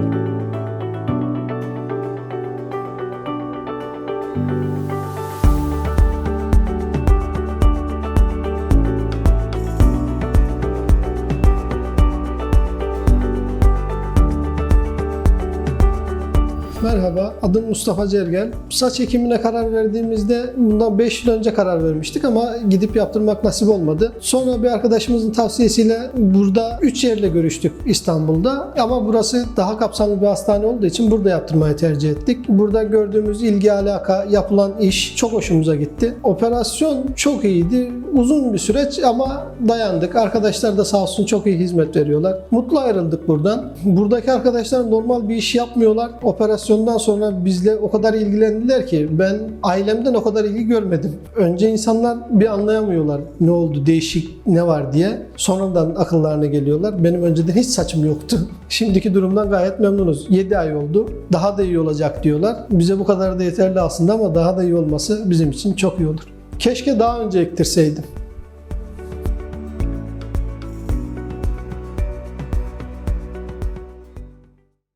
thank you Merhaba, adım Mustafa Cergel. Saç ekimine karar verdiğimizde bundan 5 yıl önce karar vermiştik ama gidip yaptırmak nasip olmadı. Sonra bir arkadaşımızın tavsiyesiyle burada 3 yerle görüştük İstanbul'da ama burası daha kapsamlı bir hastane olduğu için burada yaptırmayı tercih ettik. Burada gördüğümüz ilgi alaka, yapılan iş çok hoşumuza gitti. Operasyon çok iyiydi. Uzun bir süreç ama dayandık. Arkadaşlar da sağ olsun çok iyi hizmet veriyorlar. Mutlu ayrıldık buradan. Buradaki arkadaşlar normal bir iş yapmıyorlar. Operasyondan sonra bizle o kadar ilgilendiler ki ben ailemden o kadar ilgi görmedim. Önce insanlar bir anlayamıyorlar ne oldu, değişik ne var diye. Sonradan akıllarına geliyorlar. Benim önceden hiç saçım yoktu. Şimdiki durumdan gayet memnunuz. 7 ay oldu. Daha da iyi olacak diyorlar. Bize bu kadar da yeterli aslında ama daha da iyi olması bizim için çok iyi olur. Keşke daha önce ektirseydim.